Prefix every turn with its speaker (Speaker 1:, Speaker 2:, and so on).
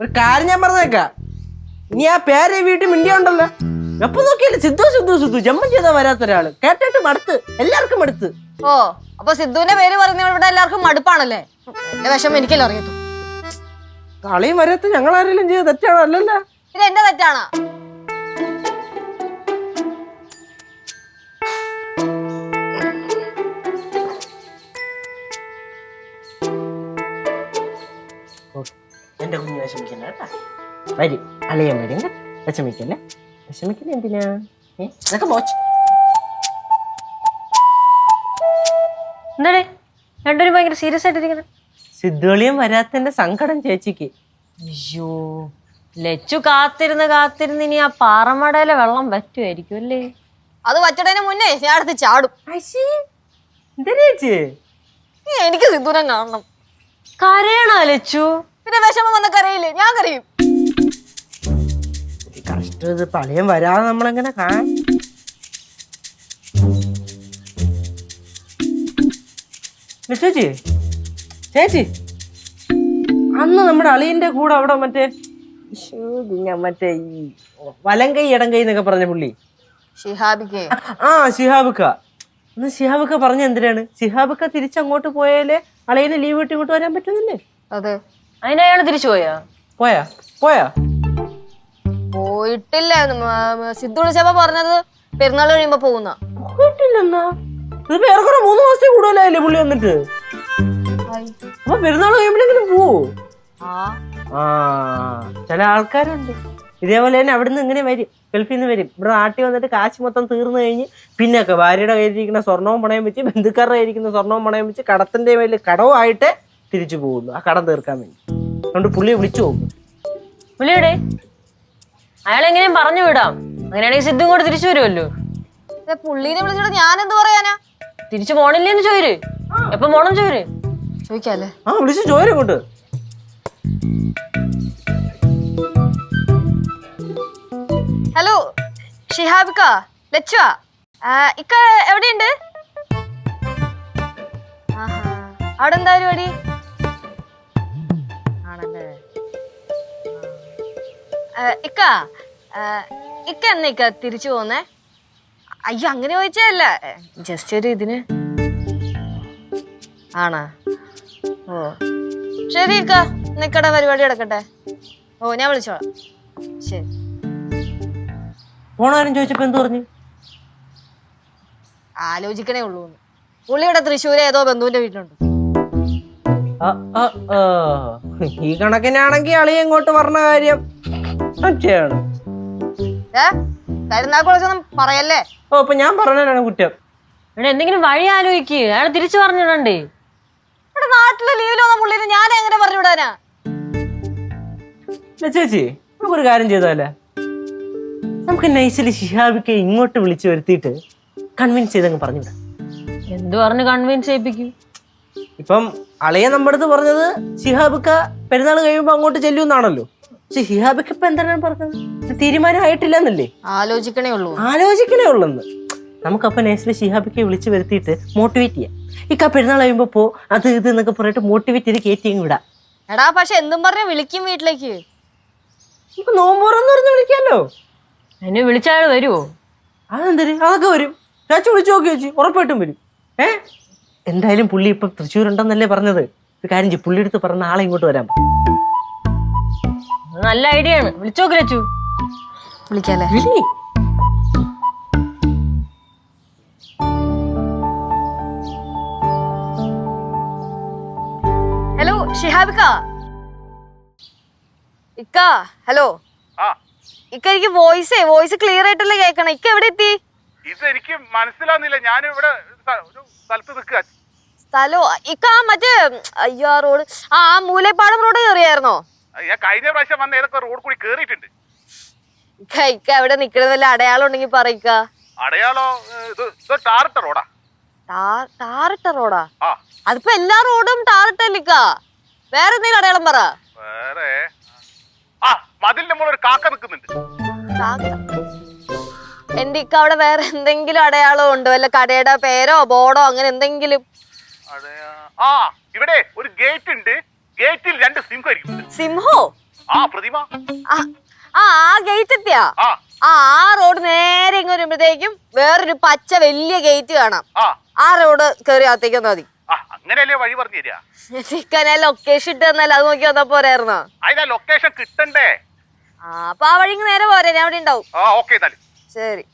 Speaker 1: ഒരു കാര്യം ഞാൻ പറഞ്ഞേക്കാം. ഇനി ആ പേര് വീട്ടിൽ മിണ്ടിയ ഉണ്ടല്ലോ എപ്പോ നോക്കിയല്ലേ സിദ്ധു സിദ്ധു സിദ്ധു. ജമ്മം ചെയ്താ വരാത്ത ഒരാൾ. കേട്ടിട്ട് മടുത്ത്. എല്ലാവർക്കും മടുത്ത്.
Speaker 2: ഓ അപ്പൊ സിദ്ധുവിന്റെ പേര് പറഞ്ഞ ഇവിടെ എല്ലാവർക്കും മടുപ്പാണല്ലേ? എന്റെ വിഷമം എനിക്കല്ലേ അറിയത്തു
Speaker 1: കളിയും വരാത്ത ഞങ്ങൾ ആരെങ്കിലും ചെയ്ത് തെറ്റാണോ? അല്ലല്ലോ.
Speaker 2: ഇത് എന്റെ തെറ്റാണ്?
Speaker 1: എന്റെ കുഞ്ഞ് വിഷമിക്കണ്ട കേട്ടാ. വരും. അളിയൻ വരും കേട്ടോ. വിഷമിക്കല്ലേ? വിഷമിക്കല്ലേ എന്തിനാ? ഏ? അതൊക്കെ മോശം
Speaker 3: എന്താടേ? രണ്ടുപേരും ഭയങ്കര സീരിയസ് ആയിട്ടിരിക്കുന്നത്
Speaker 1: സിദ്ധുളിയും വരാത്തതിന്റെ സങ്കടം ചേച്ചിക്ക്.
Speaker 3: അയ്യോ. ലച്ചു കാത്തിരുന്ന് കാത്തിരുന്ന് ഇനി ആ പാറമടയിലെ വെള്ളം പറ്റുമായിരിക്കും അല്ലേ?
Speaker 2: അത് വച്ചടേന് മുന്നേ ഞാൻ അടുത്ത് ചാടും.
Speaker 1: എന്താ ചേച്ചി?
Speaker 2: ഏ, എനിക്ക് സിദ്ധുരം കാണണം.
Speaker 3: കരയണ ലച്ചു?
Speaker 2: പിന്നെ വിഷമം വന്ന കരയില്ലേ ഞാൻ കരയും.
Speaker 1: കഷ്ടം ഇത് പളിയം വരാതെ നമ്മളെങ്ങനെ കാണാൻ ചേച്ചി? ചേച്ചി? അന്ന് നമ്മുടെ അളിയന്റെ കൂടെ അവിടെ മറ്റേ ഞാൻ മറ്റേ ഈ വലം കൈ ഇടം കൈ എന്നൊക്കെ പറഞ്ഞ പുള്ളി.
Speaker 2: ഷിഹാബിക്ക്.
Speaker 1: ആ ശിഹാബുക്ക അന്ന് ശിഹാബുക്ക പറഞ്ഞ എന്തിനാണ്? ശിഹാബുക്ക തിരിച്ചങ്ങോട്ട് പോയാലേ അളിയനെ ലീവ് വിട്ട് ഇങ്ങോട്ട് വരാൻ പറ്റുന്നില്ലേ?
Speaker 2: അതെ.
Speaker 3: അതിനയാൾ തിരിച്ചു പോയാ?
Speaker 1: പോയാ? പോയാ?
Speaker 2: പോയിട്ടില്ല. സിദ്ധു വിളിച്ചപ്പോ പറഞ്ഞത് പെരുന്നാൾ കഴിയുമ്പോ പോകുന്ന.
Speaker 1: പോയിട്ടില്ലെന്നാ? ഇത് ഏറെക്കുറെ മൂന്ന് മാസത്തെ കൂടുതലായില്ലേ പുള്ളി വന്നിട്ട്? അപ്പൊ പെരുന്നാൾ കഴിയുമ്പോഴെങ്കിലും പോവോ?
Speaker 2: ആ.
Speaker 1: ആ ചില ആൾക്കാരുണ്ട്. ഇതേപോലെ തന്നെ അവിടുന്ന് ഇങ്ങനെ വരും. ഗൾഫിൽ നിന്ന് വരും. ഇവിടെ നാട്ടിൽ വന്നിട്ട് കാശ് മൊത്തം തീർന്നു കഴിഞ്ഞ് പിന്നൊക്കെ ഭാര്യയുടെ കയ്യിലിരിക്കുന്ന സ്വർണവും പണയം വെച്ച് ബന്ധുക്കാരുടെ കയ്യിരിക്കുന്ന സ്വർണവും പണയം വെച്ച് കടത്തിന്റെ മേലിൽ കടവുമായിട്ട് തിരിച്ചു പോകുന്നു. ആ കടം തീർക്കാൻ വേണ്ടി. അതുകൊണ്ട് പുള്ളിയെ വിളിച്ചു പോകും
Speaker 3: പുള്ളിയുടെ അയാൾ എങ്ങനെയും പറഞ്ഞു വിടാം? അങ്ങനെയാണെങ്കിൽ സിദ്ധു കൂടെ തിരിച്ചു വരുമല്ലോ.
Speaker 2: പുള്ളീനെ വിളിച്ചിട്ട് ഞാൻ എന്ത് പറയാനാ?
Speaker 3: തിരിച്ചു പോണില്ലേന്ന് ചോര് എപ്പൊ പോണം ചോര്
Speaker 2: ചോദിക്കാല്ലേ?
Speaker 1: ആ വിളിച്ചു ചോരും കൊണ്ട്
Speaker 2: ഹലോ ഷിഹാബിക്ക ലച്ച ആ, ഇക്ക എവിടെയുണ്ട്? ആഹാ. അവിടെ എന്താ പരിപാടി? ഇക്ക ഇക്ക എന്നാ ഇക്ക തിരിച്ചു പോന്നേ? അയ്യോ അങ്ങനെ ചോദിച്ചതല്ല. ജസ്റ്റ് ഒരു ഇതിന്. ആണാ? ഓ. ശരി ഇക്ക. നിക്കടെ പരിപാടി എടുക്കട്ടെ ഓ ഞാൻ വിളിച്ചോളാം. ശരി.
Speaker 1: പോണാരും ചോദിച്ചപ്പോ എന്ത് പറഞ്ഞു?
Speaker 2: ആലോചിക്കണേ ഉള്ളൂ പുള്ളിയുടെ തൃശ്ശൂര് ഏതോ ബന്ധുവിന്റെ വീട്ടിലുണ്ട്.
Speaker 1: ഈ കണക്കിനാണെങ്കിൽ അളി എങ്ങോട്ട് പറഞ്ഞ കാര്യം. സംശയമാണ്
Speaker 2: ഏ? കരുനാക്കുളച്ചൊന്നും പറയല്ലേ?
Speaker 1: ഓ അപ്പൊ ഞാൻ പറഞ്ഞതാണ് കുറ്റം.
Speaker 3: എടാ എന്തെങ്കിലും വഴി ആലോചിക്ക് അയാൾ തിരിച്ചു പറഞ്ഞിടണ്ടേ.
Speaker 2: ഇവിടെ നാട്ടിലെ ലീവിൽ വന്ന പുള്ളിനെ ഞാൻ എങ്ങനെ പറഞ്ഞു വിടാനാ
Speaker 1: ഇല്ല ചേച്ചി നമുക്കൊരു കാര്യം ചെയ്താലേ? നമുക്ക് നൈസിലി ഷിഹാബിക്ക് ഇങ്ങോട്ട് വിളിച്ചു വരുത്തിയിട്ട് കൺവിൻസ് ചെയ്തങ്ങ് പറഞ്ഞു വിടാം
Speaker 3: എന്ത് പറഞ്ഞ് കൺവിൻസ് ചെയ്യിപ്പിക്കും?
Speaker 1: ഇപ്പം അളിയ നമ്മുടെ അടുത്ത് പറഞ്ഞത് ഷിഹാബിക്ക പെരുന്നാൾ കഴിയുമ്പോൾ അങ്ങോട്ട് ചെല്ലുമെന്നാണല്ലോ ഷിഹാബിക്ക് ഇപ്പൊ എന്താണ് പറഞ്ഞത്? തീരുമാനമായിട്ടില്ല എന്നല്ലേ
Speaker 2: ആലോചിക്കണേ ഉള്ളൂ.
Speaker 1: ആലോചിക്കണേ ഉള്ളെന്ന്. നമുക്കപ്പം നേഴ്സിലെ ഷിഹാബിക്കെ വിളിച്ച് വരുത്തിയിട്ട് മോട്ടിവേറ്റ് ചെയ്യാം. ഇക്ക പെരുന്നാൾ കഴിയുമ്പോ പോ അത് ഇത് എന്നൊക്കെ പറഞ്ഞിട്ട് മോട്ടിവേറ്റ് ചെയ്ത് കയറ്റി വിടാം.
Speaker 2: എടാ പക്ഷെ എന്തും പറഞ്ഞ വിളിക്കും വീട്ടിലേക്ക്.
Speaker 1: ഇപ്പൊ നോമ്പോറെന്ന് പറഞ്ഞ് വിളിക്കാമല്ലോ
Speaker 3: എന്നെ വിളിച്ചാൽ വരുമോ
Speaker 1: അതെന്തര് അതൊക്കെ വരും. ചാച്ചി വിളിച്ചു നോക്കി വെച്ച് ഉറപ്പായിട്ടും വരും. ഏ? എന്തായാലും പുള്ളി ഇപ്പൊ തൃശ്ശൂർ ഉണ്ടെന്നല്ലേ പറഞ്ഞത്. ഒരു കാര്യം ചെയ്യും പുള്ളി എടുത്ത് പറഞ്ഞ ആളെ ഇങ്ങോട്ട് വരാം
Speaker 3: നല്ല ഐഡിയ ആണ്. വിളിച്ചോ ഗ്രച്ചു ലച്ചു
Speaker 2: വിളിക്കാല്ലേ?
Speaker 1: വിളി.
Speaker 2: ഹലോ ഷിഹാബിക്ക. ഇക്ക ഹലോ
Speaker 4: ആ.
Speaker 2: ഇക്ക എനിക്ക് വോയിസേ വോയിസ് ക്ലിയർ ആയിട്ടല്ലേ കേക്കണം ഇക്ക എവിടെ എത്തി?
Speaker 4: ഇത് എനിക്ക് മനസ്സിലാവുന്നില്ല. ഞാൻ ഇവിടെ ഒരു സ്ഥലത്ത് നിൽക്കുക.
Speaker 2: സ്ഥലോ? ഇക്ക ആ മറ്റേ അയ്യോ റോഡ്. ആ മൂലേപ്പാടം റോഡ് കയറിയായിരുന്നോ?
Speaker 4: ഞാൻ കഴിഞ്ഞ പ്രാവശ്യം വന്ന ഏതൊക്കെ റോഡ് കൂടി കേറിയിട്ടുണ്ട്.
Speaker 2: കൈക്ക് അവിടെ വല്ല അടയാളം ഉണ്ടെങ്കിൽ പറയിക്ക.
Speaker 4: അടയാളോ ഇത് ഇത് ടാറിട്ട റോഡാ
Speaker 2: ടാറിട്ട റോഡാ
Speaker 4: ആ?
Speaker 2: അതിപ്പോ എല്ലാ റോഡും ടാറിട്ടല്ലിക്ക വേറെ എന്തെങ്കിലും അടയാളം പറ.
Speaker 4: വേറെ ആ മതിലിന്റെ മുകളിൽ ഒരു കാക്ക നിൽക്കുന്നുണ്ട്.
Speaker 2: എന്റെ ഇക്ക അവിടെ വേറെ എന്തെങ്കിലും അടയാളം ഉണ്ടോ? വല്ല കടയുടെ പേരോ ബോർഡോ അങ്ങനെ എന്തെങ്കിലും?
Speaker 4: ആ ഇവിടെ ഒരു ഗേറ്റ് ഉണ്ട്. ഗേറ്റിൽ രണ്ട് സിംഹം ഇരിക്കുന്നുണ്ട്
Speaker 2: സിംഹോ?
Speaker 4: ആ പ്രതിമ.
Speaker 2: ആ ആ ഗേറ്റ് എത്തിയാ
Speaker 4: ആ.
Speaker 2: ആ ആ റോഡ് നേരെ ഇങ്ങ് വരുമ്പോഴത്തേക്കും വേറൊരു പച്ച വലിയ ഗേറ്റ് കാണാം.
Speaker 4: ആ.
Speaker 2: റോഡ് കയറി അകത്തേക്ക് മതി.
Speaker 4: അങ്ങനെയല്ലേ വഴി പറഞ്ഞു തരാ
Speaker 2: ചിക്കനെ ലൊക്കേഷൻ ഇട്ട് തന്നല്ല അത് നോക്കി വന്നാ പോരായിരുന്നോ?
Speaker 4: അതിനാ ലൊക്കേഷൻ കിട്ടണ്ടേ?
Speaker 2: ആ അപ്പൊ ആ വഴി നേരെ പോരെ ഞാൻ അവിടെ ഉണ്ടാവും. ശരി.